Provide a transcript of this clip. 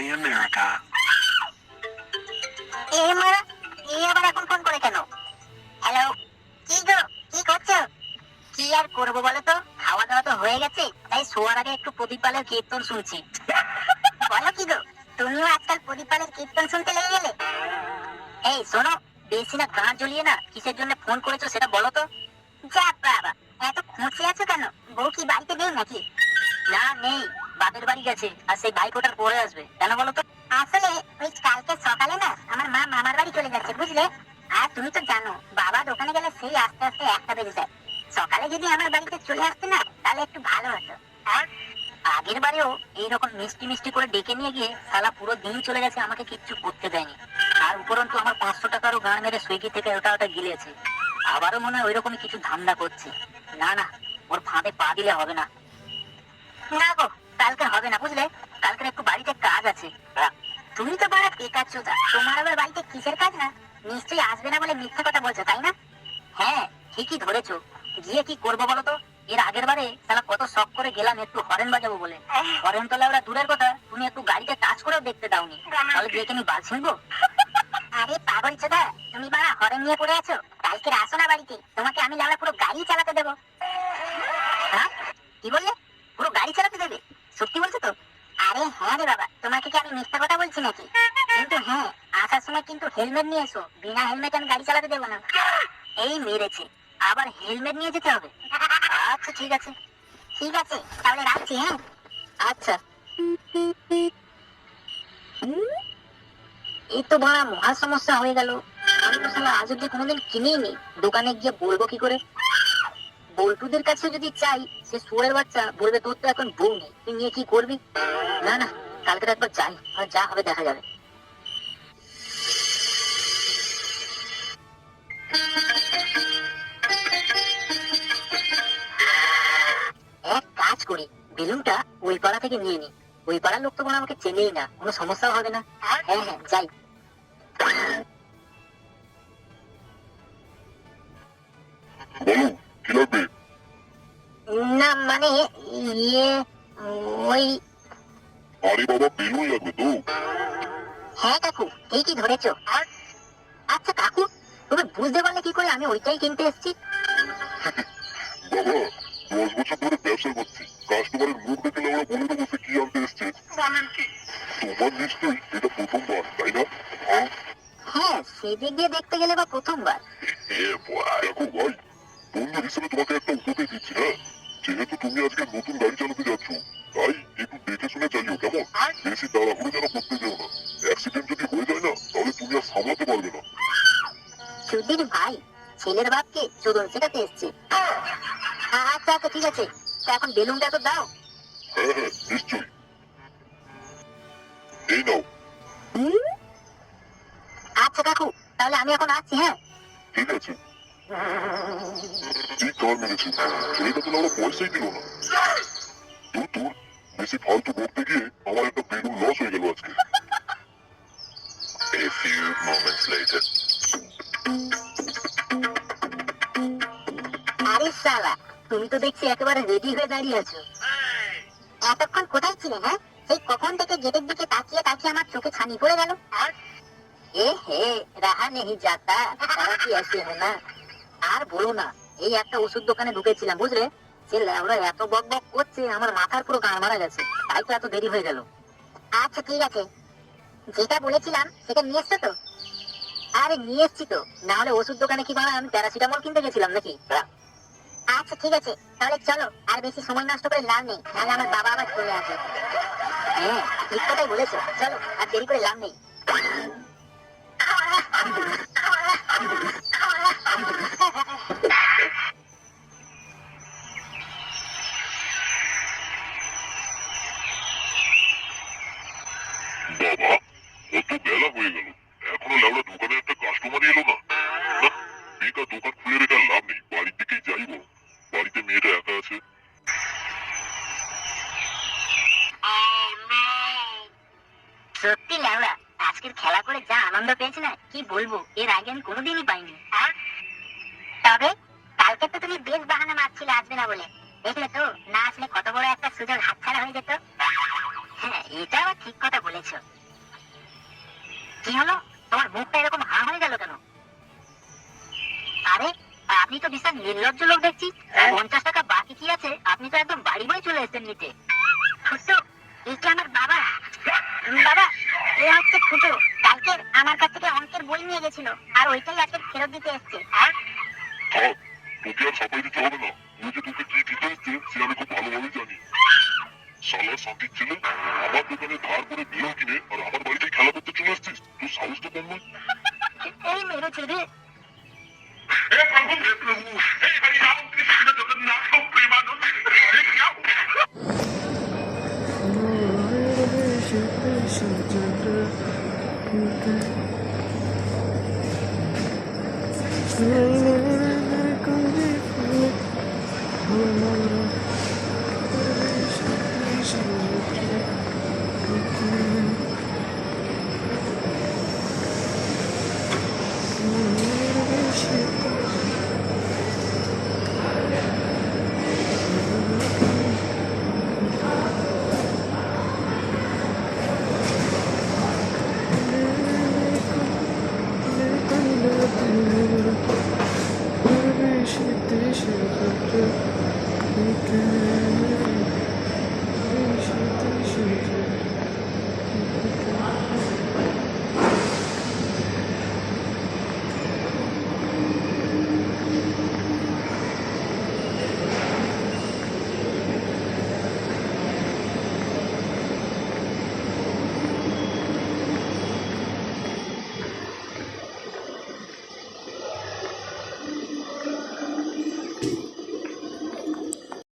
Cincinnati, America. Hello কি গো? কি করছ? কি আর করব বলো তো? খাওয়া দাওয়া তো হয়ে গেছে তাই শোয়ার আগে একটু প্রদীপালের কীর্তন শুনছি। বলো কি গো তুমিও আজকাল প্রদীপালের কীর্তন শুনতে লেগে গেলে? এই শোনো বেশি না গাঁ জ্বলিয়ে না কিসের জন্য ফোন করেছ সেটা বলো তো। যা বাবা এত খুঁজে আছো কেন? বউ কি বাড়িতে নেই নাকি? না নেই। বাপের বাড়ি গেছে আর সেই বাইক ওটার পরে আসবে। কেন বলো তো? আসলে ওই কালকে সকালে না আমার মা মামার বাড়ি চলে যাচ্ছে বুঝলে? আর তুমি তো জানো বাবা দোকানে গেলে সেই আস্তে আস্তে একটা বেজে যায়। সকালে যদি আমার বাড়িতে চলে আসতে না তাহলে একটু ভালো হতো। আর আগের বারেও এইরকম মিষ্টি মিষ্টি করে ডেকে নিয়ে গিয়ে সালা পুরো দিন চলে গেছে আমাকে কিচ্ছু করতে দেয়নি। আর উপরন্তু আমার পাঁচশো টাকারও গান মেরে সুইগি থেকে ওটা ওটা গিলেছে। আবারও মনে হয় ওইরকমই কিছু ধান্দা করছে। না না ওর ফাঁদে পা দিলে হবে না। না গো কালকে হবে না বুঝলে? কালকে একটু বাড়িতে কাজ আছে। তুমি তো বাড়া বেকার চোদা তোমার আবার বাড়িতে কিসের কাজ না? নিশ্চয়ই আসবে না বলে মিথ্যে কথা বলছো তাই না? হ্যাঁ ঠিকই ধরেছো। গিয়ে কি করব বলো তো? এর আগের বারে তাহলে কত শখ করে গেলাম একটু হরেন বাজাবো বলে। হরেন তো ওরা দূরের কথা তুমি একটু গাড়িতে টাচ করেও দেখতে দাওনি। তাহলে গিয়ে কি বাল ছিনবো আরে পাগল চোদা তুমি বাড়া হরেন নিয়ে পড়ে আছো? কালকে আসো না বাড়িতে তোমাকে আমি লাউড়া পুরো গাড়ি চালাতে দেবো। হ্যাঁ? কি বললে পুরো গাড়ি চালাতে দেবে সত্যি বলছো তো আরে হ্যাঁ রে বাবা তোমাকে কি আমি মিথ্যা কথা বলছি নাকি কিন্তু হ্যাঁ আসার সময় কিন্তু হেলমেট নিয়ে এসো, বিনা হেলমেট আমি গাড়ি চালাতে দেবো না। এই মেরেছে, আবার হেলমেট নিয়ে যেতে হবে। আচ্ছা ঠিক আছে। ঠিক আছে, তাহলে রাখছি হ্যাঁ? আচ্ছা। এই তো বড় মহা সমস্যা হয়ে গেল। আমি তো শালা আজ অব্দি কোনোদিন কিনেই নি দোকানে গিয়ে বলব কি করে? বল্টুদের কাছে যদি চাই, সে শুয়ারের বাচ্চা বলবে, তোর তো এখন বউ নেই, তুই নিয়ে কি করবি? না না কালকে একবার যাই যা হবে দেখা যাবে। বেলুনটা ওই পাড়া থেকে নিয়ে নি। ওই পাড়ার লোক তো মনে আমাকে চেনেই না। কোনো সমস্যাও হবে না। হ্যাঁ। হ্যাঁ যাই। বলো কি লাগবে না মানে ইয়ে ওই আরে বাবা বেলুন লাগবে তো। হ্যাঁ কাকু ঠিকই ধরেছো। আচ্ছা কাকু তুমি বুঝতে পারলে কি করে আমি ওইটাই কিনতে এসেছি? বাবা দশ বছর ধরে ব্যবসা করছি কাস্টমারের মুখ দেখে আমরা বলে দেবো সে কি আনতে এসছে তোমার নিশ্চয়ই এটা প্রথমবার তাই না হ্যাঁ সেদিক দিয়ে দেখতে গেলে বা প্রথমবার দেখো ভাই বন্ধু হিসেবে তোমাকে একটা উপদেশ দিচ্ছি হ্যাঁ যেহেতু তুমি আজকে নতুন গাড়ি চালাতে যাচ্ছ তাই একটু দেখে শুনে চালিও কেমন বেশি তাড়াহুড়ো যেন করতে যেও না অ্যাক্সিডেন্ট যদি হয়ে যায় না তাহলে তুমি আর সামলাতে পারবে না সুধীর ভাই ছেলের বাপকে চোদন শেখাতে এসছে আচ্ছা আচ্ছা ঠিক আছে। তা এখন বেলুনটা তো দাও। হ্যাঁ হ্যাঁ নিশ্চয়ই। এই নাও। আচ্ছা কাকু তাহলে আমি এখন আসছি হ্যাঁ? ঠিক আছে। ঠিক কার মেরেছি? ছেলেটা তো আমরা পয়সাই দিল না। তোর তোর বেশি ফালতু করতে গিয়ে আমার একটা বেলুন লস হয়ে গেল আজকে। A few moments later. আরে সালা তুমি তো দেখছি একেবারে রেডি হয়ে দাঁড়িয়ে আছো। এতক্ষণ কোথায় ছিলে হ্যাঁ? সেই কখন থেকে গেটের দিকে তাকিয়ে তাকিয়ে আমার চোখে ছানি পড়ে গেল। এ হে, রাহা নেহি যাতা, তারা কি আসে না? আর বলো না, এই একটা ওষুধ দোকানে ঢুকেছিলাম, বুঝলে? সে ল্যাবড়া এত বক বক করছে, আমার মাথার পুরো গান মারা গেছে। তাই তো এত দেরি হয়ে গেল। আচ্ছা ঠিক আছে। যেটা বলেছিলাম, সেটা নিয়ে এসছো তো? আরে, নিয়ে এসছি তো। না হলে ওষুধ দোকানে কি বাবা আমি প্যারাসিটামল কিনতে গেছিলাম নাকি? আচ্ছা ঠিক আছে। তাহলে চলো আর বেশি সময় নষ্ট করে লাভ নেই। নাহলে আমার বাবা আবার চলে আসবে। হ্যাঁ ঠিক কথাই বলেছ। চলো আর দেরি করে লাভ নেই। বেলা হয়ে গেল। এখনও লেবড়া দোকানে একটা কাস্টমারই এলো না, বেকার দোকান খুলে রেখে সত্যি ন্যাংরা আজকের খেলা করে যা আনন্দ পেয়েছি না কি বলব এর আগে আমি কোনোদিনই পাইনি। তবে কালকে তো তুমি বেশ বাহানা মারছিলে আসবে না বলে। দেখলে তো না আসলে কত বড় একটা সুযোগ হাতছাড়া হয়ে যেত। হ্যাঁ এটা আবার ঠিক কথা বলেছ। কি হলো? তোমার মুখটা এরকম হা হয়ে গেল কেন? আরে আপনি তো বিশাল নির্লজ্জ লোক দেখছি। হ্যাঁ। পঞ্চাশ টাকা বাকি কি আছে? আপনি তো একদম বাড়ি বই চলে এসেছেন নিতে। এই আমার বাবা? বাবা এ হচ্ছে ফুটো কালকে আমার কাছ থেকে অঙ্কের বই নিয়ে গেছিল আর ওইটাই আজকে ফেরত দিতে এসছে আর তোকে আর সাফাই দিতে হবে না। ও যে তোকে কি দিতে এসছে সে আমি খুব ভালোভাবেই জানি। সালা শান্তির ছেলে আমার দোকানে ধার করে বেরো কিনে আর আমার বাড়িতে খেলা করতে চলে আসছিস তোর সাহস তো কম নয়। এই মেরেছে রে Yeah.